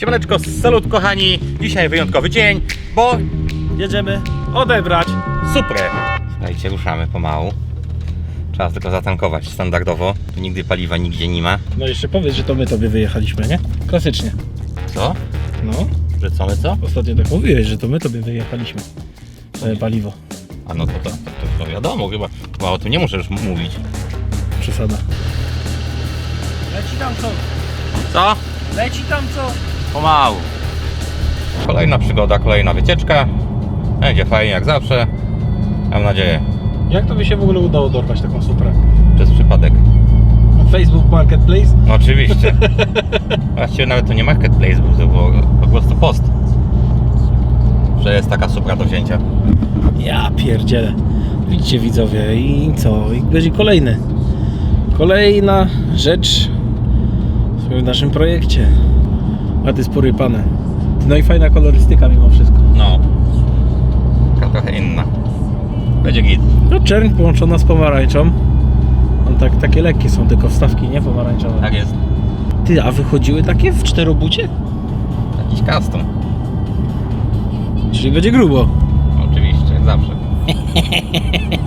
Siemaneczko, salut kochani. Dzisiaj wyjątkowy dzień, bo Jedziemy odebrać. super. Słuchajcie, ruszamy pomału. Trzeba tylko zatankować standardowo. Tu nigdy paliwa nigdzie nie ma. No jeszcze powiedz, że to my tobie wyjechaliśmy, nie? Klasycznie. Co? No, Że co my co? ostatnio tak mówiłeś, że to my tobie wyjechaliśmy. E, paliwo. A no to, to, to, to, wiadomo, chyba, chyba o tym nie muszę już mówić. Przesada. Leci tam co? Co? Leci tam co? Pomału. Kolejna przygoda, kolejna wycieczka. Będzie fajnie jak zawsze. Mam nadzieję. Jak to by się w ogóle udało dorwać taką suprę? Przez przypadek. Facebook Marketplace? No oczywiście. Właściwie nawet to nie marketplace był, to było po prostu post. Że jest taka supra do wzięcia. Ja pierdzielę. Widzicie widzowie i co? I będzie kolejny. Kolejna rzecz w naszym projekcie. A ty spory pane. No i fajna kolorystyka mimo wszystko. No. Trochę inna. Będzie git. No czerń połączona z pomarańczą. On tak, takie lekkie są tylko wstawki, nie pomarańczowe. Tak jest. Ty, a wychodziły takie w czterobucie? Jakiś custom. Czyli będzie grubo. Oczywiście, zawsze.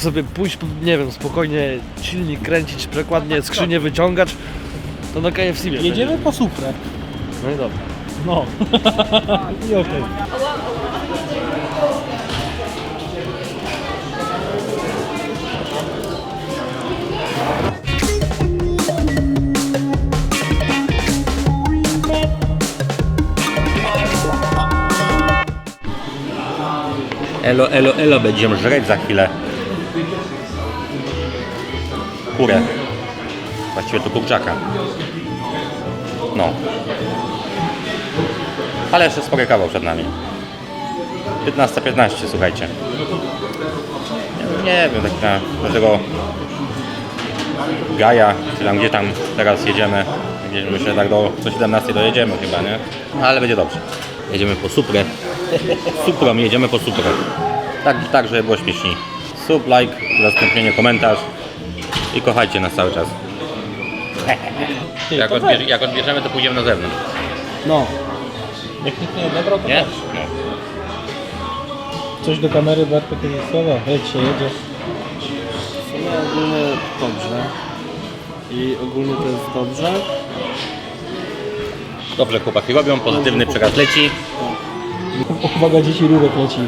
sobie pójść, nie wiem, spokojnie silnik kręcić, przekładnie, skrzynię wyciągać, to na KFC mnie Jedziemy po suprę. No i dobra. No. I okej. Elo, elo, elo, będziemy żreć za chwilę. Kurę. Właściwie to kurczaka. No. Ale jeszcze spory kawał przed nami. 15.15, słuchajcie. Nie, wiem, tak na, tego Gaja, czy tam gdzie tam teraz jedziemy. Gdzieś myślę tak do, do 17 dojedziemy chyba, nie? Ale będzie dobrze. Jedziemy po suprę. Suprą, jedziemy po suprę. Tak, tak, żeby było śmieszniej. Sub, like, udostępnienie, komentarz i kochajcie nas cały czas. Jak, to odbierz, jak odbierzemy, to pójdziemy na zewnątrz. No. Jak nikt nie odebrał, to Nie? też. No. Coś do kamery, Bartek, jakieś słowa? Jedź się, jedziesz. No ogólnie dobrze. I ogólnie to jest dobrze. Dobrze chłopaki robią, pozytywny przekaz leci. Uwaga, dzieci rurek leci.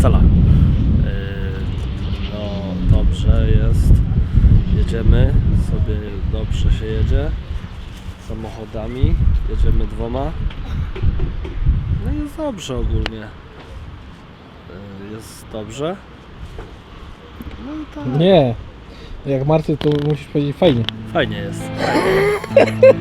Marcela. Yy, No dobrze jest. Jedziemy sobie, dobrze się jedzie. Samochodami. Jedziemy dwoma. No jest dobrze ogólnie. Yy, Jest dobrze. No i tak. Nie. Jak Marcy, to musisz powiedzieć fajnie. Fajnie jest.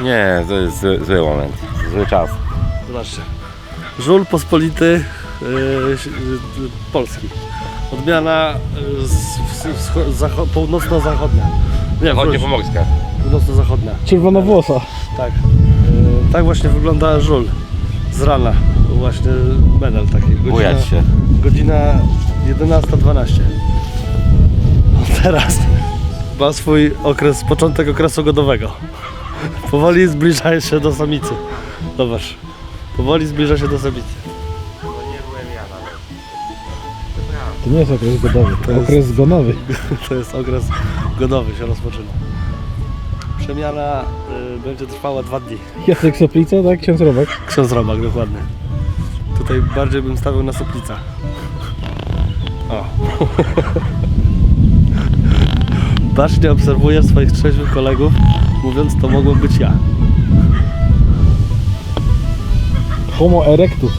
Nie, to jest zły, zły moment. Zły czas. Zobaczcie. Żul pospolity yy, yy, polski. Odmiana yy, z, z, z, zacho- północno-zachodnia. Nie, Chodźcie wróć, pomorska. północno-zachodnia. Czerwonowłosa. Tak. Yy, tak właśnie wygląda żul. Z rana. Właśnie medal taki. Godzina, Bujać się. Godzina 11.12. A Teraz ma swój okres, początek okresu godowego. Powoli zbliża się do samicy. Zobacz. Powoli zbliża się do samicy. To nie jest okres godowy, to jest- okres zgonowy. To jest okres godowy się rozpoczyna. Przemiana y, będzie trwała dwa dni. Jacek Soplica, tak? Ksiądz Robek. Ksiądz Robak, dokładnie. Tutaj bardziej bym stawiał na soplica. O. Bacznie obserwuję swoich trzeźwych kolegów, mówiąc to mogło być ja. Homo erectus.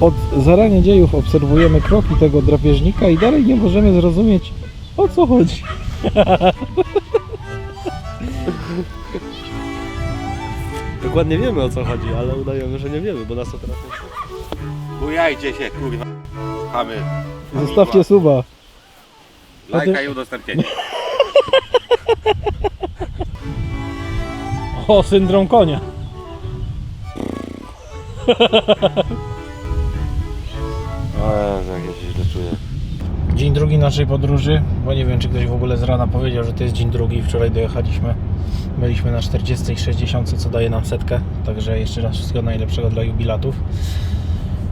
Od zarania dziejów obserwujemy kroki tego drapieżnika i dalej nie możemy zrozumieć o co chodzi. Dokładnie wiemy o co chodzi, ale udajemy, że nie wiemy, bo nas to teraz nie Bujajcie się, kurwa. Chamy. Zostawcie suba. Lajka i udostępnienie. O, syndrom konia. O Jezu, jak ja się źle czuję. Dzień drugi naszej podróży, bo nie wiem czy ktoś w ogóle z rana powiedział, że to jest dzień drugi. Wczoraj dojechaliśmy. Byliśmy na 40 i 60, co daje nam setkę. Także jeszcze raz wszystkiego najlepszego dla jubilatów.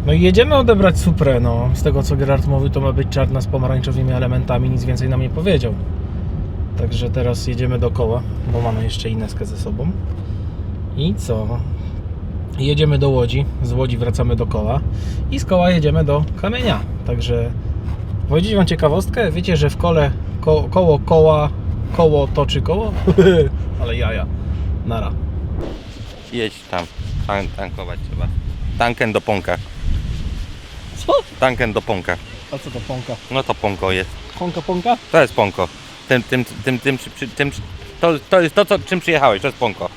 No i jedziemy odebrać Suprę. No. Z tego co Gerard mówił, to ma być czarna z pomarańczowymi elementami. Nic więcej nam nie powiedział. Także teraz jedziemy dookoła, bo mamy jeszcze Ineskę ze sobą. I co? Jedziemy do Łodzi. Z Łodzi wracamy do koła. I z koła jedziemy do Kamienia. Także Powiedzieć wam ciekawostkę, wiecie, że w kole ko, koło koła, koło toczy koło? Ale jaja. Nara. Jedź tam. Tan tankować trzeba. Tanken do Ponka. Co? Tanken do Ponka. A co to ponka? No to Ponko jest. Ponka, ponka? To jest Ponko. Tym, tym, tym, tym, przy- przy- tym, to, to jest to, co, czym przyjechałeś. To jest Ponko.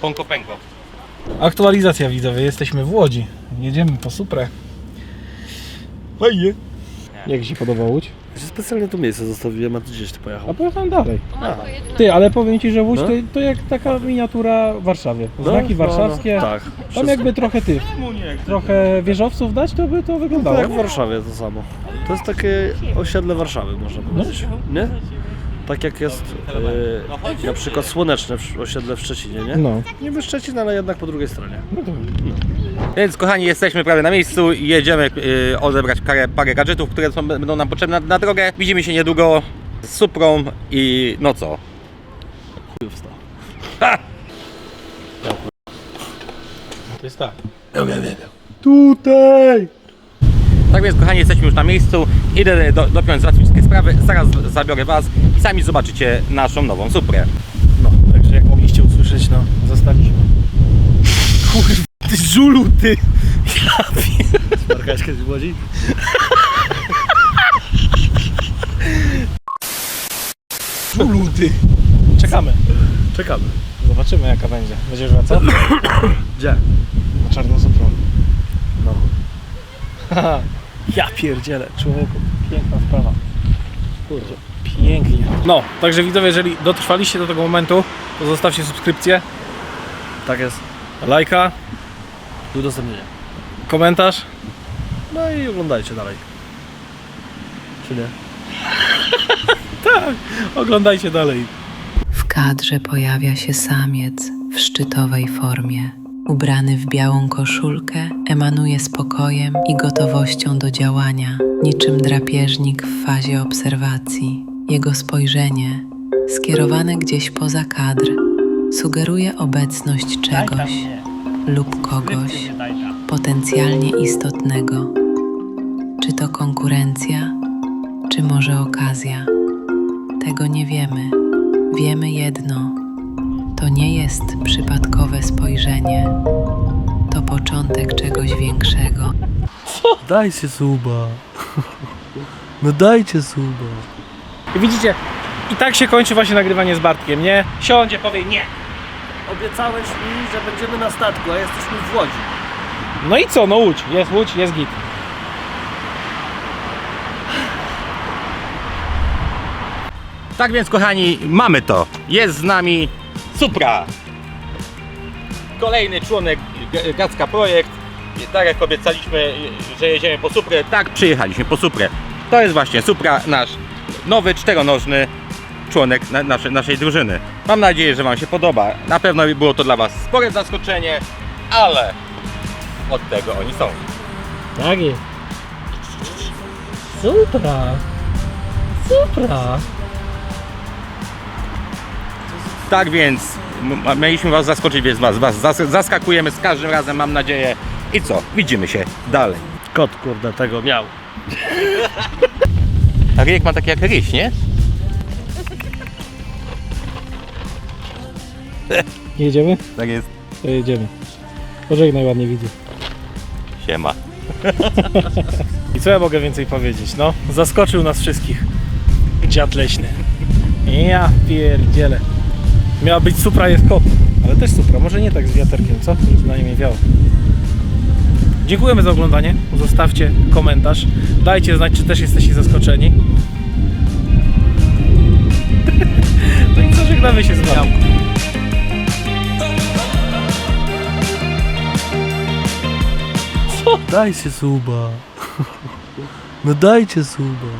Ponko Penko. Aktualizacja widzowie, jesteśmy w Łodzi. Jedziemy po Suprę. Fajnie. Jak Ci podoba Łódź? Ja się specjalnie tu miejsce zostawiłem, a ty gdzieś ty A pojechał. pojechałem dalej. A, Ty, ale powiem Ci, że Łódź No. to, to jak taka miniatura Warszawie. Znaki no, no, warszawskie. Tak. Tam wszystko. jakby trochę tych, trochę wieżowców dać, to by to wyglądało. Tak jak w Warszawie to samo. To jest takie osiedle Warszawy, można powiedzieć. Nie? Tak jak jest e, na przykład słoneczne w- osiedle w Szczecinie, nie? No. Niby Szczecin, ale jednak po drugiej stronie. Więc kochani, jesteśmy prawie na miejscu i jedziemy y, odebrać parę, parę gadżetów, które są, będą nam potrzebne na, na drogę. Widzimy się niedługo z Suprą i no co? Chuj wstał. To jest tak. Tutaj! Tak więc kochani, jesteśmy już na miejscu. Idę do, dopiąć załatwić wszystkie sprawy. Zaraz zabiorę Was i sami zobaczycie naszą nową Suprę. No, także jak mogliście usłyszeć, no, zostaliśmy. Kurwa, ty żulu, ty! Ja kiedyś w Łodzi? Żulu, ty! Czekamy. Czekamy. Zobaczymy jaka będzie. Będziesz wracał? Gdzie? Na czarną suprą. No. Ja pierdzielę, człowieku. Piękna sprawa. Kurde, pięknie. No, także widzowie, jeżeli dotrwaliście do tego momentu, to zostawcie subskrypcję, Tak jest. lajka, I udostępnienie. komentarz. No i oglądajcie dalej. Czy nie? Oglądajcie dalej. W kadrze pojawia się samiec w szczytowej formie. Ubrany w białą koszulkę, emanuje spokojem i gotowością do działania, niczym drapieżnik w fazie obserwacji. Jego spojrzenie, skierowane gdzieś poza kadr, sugeruje obecność czegoś lub kogoś potencjalnie istotnego. Czy to konkurencja, czy może okazja? Tego nie wiemy. Wiemy jedno: to nie jest przypadkowe spojrzenie, to początek czegoś większego. Dajcie suba. No dajcie suba. I widzicie, I tak się kończy właśnie nagrywanie z Bartkiem, nie? Siądzie, powie nie. Obiecałeś mi, że będziemy na statku, a jesteśmy w Łodzi. No i co, no łódź, jest łódź, jest git. Tak więc, kochani, mamy to. Jest z nami Supra. Kolejny członek Gacka Projekt. Tak jak obiecaliśmy, że jedziemy po Suprę, tak przyjechaliśmy po Suprę. To jest właśnie Supra, nasz nowy czteronożny członek na, naszej, naszej drużyny. Mam nadzieję, że Wam się podoba. Na pewno było to dla Was spore zaskoczenie, ale od tego oni są. Tak jest. Supra. Supra. Tak więc mieliśmy Was zaskoczyć, więc Was, was zas- zaskakujemy z każdym razem, mam nadzieję. I co? Widzimy się dalej. Kot kurde tego miał. A ryjek ma taki jak ryś, nie? Jedziemy? Tak jest. To jedziemy. Pożegnaj ładnie widzę. Siema. I co ja mogę więcej powiedzieć? No, zaskoczył nas wszystkich. Dziad leśny. Ja pierdzielę. Miała być Supra, jest kot. Ale też Supra, może nie tak z wiaterkiem, co? Żeby na nie wiało. Dziękujemy za oglądanie. Zostawcie komentarz. Dajcie znać, czy też jesteście zaskoczeni. No i co, żegnamy się z wami. Dajcie suba. No dajcie suba.